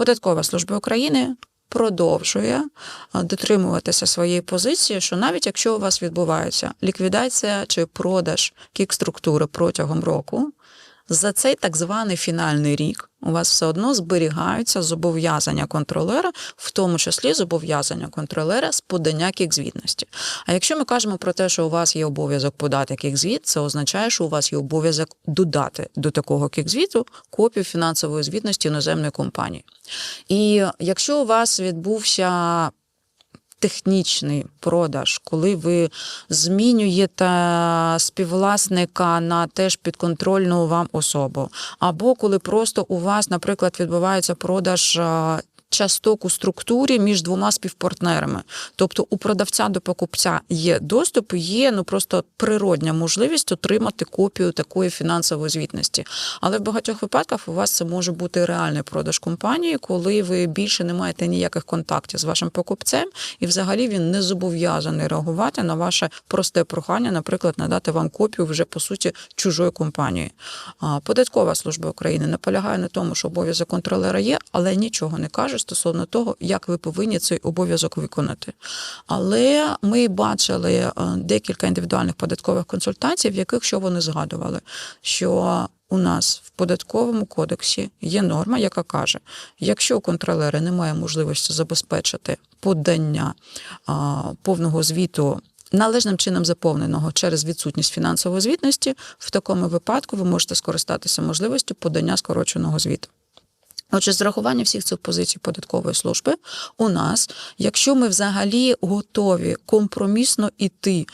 Податкова служба України продовжує дотримуватися своєї позиції, що навіть якщо у вас відбувається ліквідація чи продаж кік-структури протягом року, за цей так званий фінальний рік у вас все одно зберігаються зобов'язання контролера, в тому числі зобов'язання контролера з подання кік-звітності. А якщо ми кажемо про те, що у вас є обов'язок подати кік-звіт, це означає, що у вас є обов'язок додати до такого кік-звіту копію фінансової звітності іноземної компанії. І якщо у вас відбувся технічний продаж, коли ви змінюєте співвласника на теж підконтрольну вам особу, або коли просто у вас, наприклад, відбувається продаж. Часток у структурі між двома співпартнерами, тобто у продавця до покупця є доступ, є ну просто природня можливість отримати копію такої фінансової звітності. Але в багатьох випадках у вас це може бути реальний продаж компанії, коли ви більше не маєте ніяких контактів з вашим покупцем, і взагалі він не зобов'язаний реагувати на ваше просте прохання, наприклад, надати вам копію вже по суті чужої компанії. Податкова служба України наполягає на тому, що обов'язок контролера є, але нічого не каже стосовно того, як ви повинні цей обов'язок виконати. Але ми бачили е, декілька індивідуальних податкових консультацій, в яких що вони згадували, що у нас в податковому кодексі є норма, яка каже: якщо у контролера немає можливості забезпечити подання а, повного звіту. Належним чином заповненого через відсутність фінансової звітності, в такому випадку ви можете скористатися можливістю подання скороченого звіту. Отже, з рахування всіх цих позицій податкової служби у нас, якщо ми взагалі готові компромісно іти,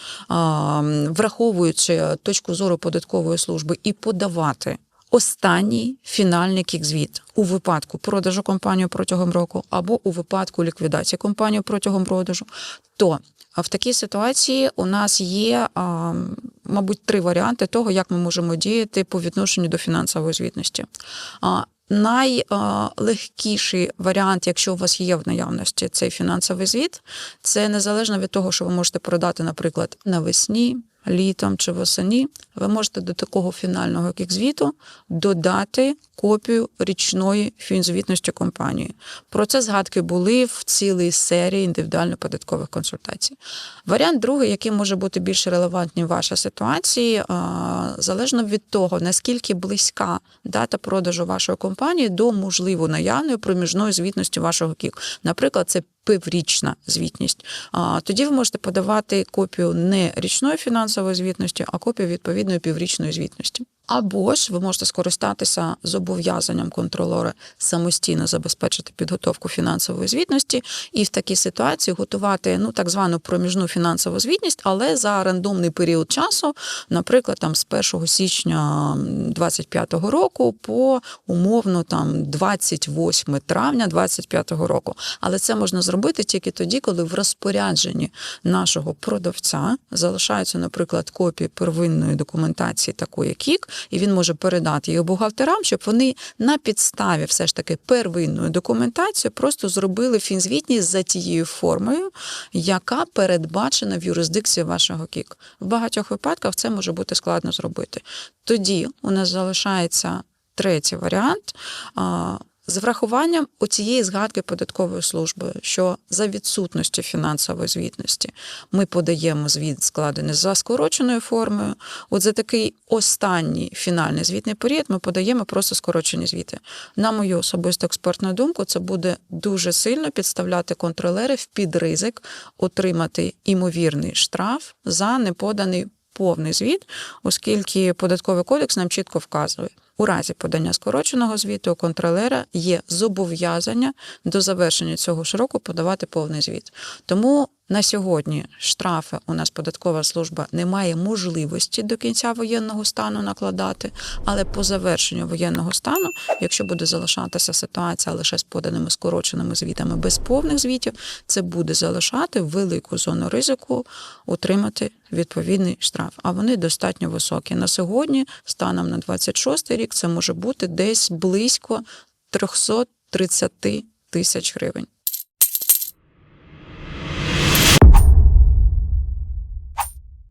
враховуючи точку зору податкової служби, і подавати останній фінальний кікзвіт у випадку продажу компанії протягом року або у випадку ліквідації компанії протягом продажу, то в такій ситуації у нас є, мабуть, три варіанти того, як ми можемо діяти по відношенню до фінансової звітності. Найлегкіший варіант, якщо у вас є в наявності цей фінансовий звіт, це незалежно від того, що ви можете продати, наприклад, навесні, літом чи восені, ви можете до такого фінального звіту додати копію річної фінзвітності компанії. Про це згадки були в цілій серії індивідуально податкових консультацій. Варіант другий, який може бути більш релевантний в вашій ситуації, залежно від того, наскільки близька дата продажу вашої компанії до можливо наявної проміжної звітності вашого КІК. Наприклад, це піврічна звітність. Тоді ви можете подавати копію не річної фінансової звітності, а копію відповідної піврічної звітності. Або ж ви можете скористатися зобов'язанням контролера самостійно забезпечити підготовку фінансової звітності і в такій ситуації готувати ну так звану проміжну фінансову звітність, але за рандомний період часу, наприклад, там з 1 січня 2025 року по умовно там 28 травня 2025 року. Але це можна зробити тільки тоді, коли в розпорядженні нашого продавця залишаються, наприклад, копії первинної документації, такої як КІК, і він може передати її бухгалтерам, щоб вони на підставі все ж таки первинної документації просто зробили фінзвітність за тією формою, яка передбачена в юрисдикції вашого КІК. В багатьох випадках це може бути складно зробити. Тоді у нас залишається третій варіант. З врахуванням оцієї згадки податкової служби, що за відсутності фінансової звітності ми подаємо звіт, складений за скороченою формою. От за такий останній фінальний звітний період ми подаємо просто скорочені звіти. На мою особисту експертну думку, це буде дуже сильно підставляти контролерів під ризик отримати імовірний штраф за неподаний повний звіт, оскільки податковий кодекс нам чітко вказує. У разі подання скороченого звіту у контролера є зобов'язання до завершення цього ж подавати повний звіт. Тому на сьогодні штрафи у нас податкова служба не має можливості до кінця воєнного стану накладати, але по завершенню воєнного стану, якщо буде залишатися ситуація лише з поданими скороченими звітами без повних звітів, це буде залишати велику зону ризику отримати відповідний штраф. А вони достатньо високі. На сьогодні, станом на 26 рік, це може бути десь близько 330 тисяч гривень.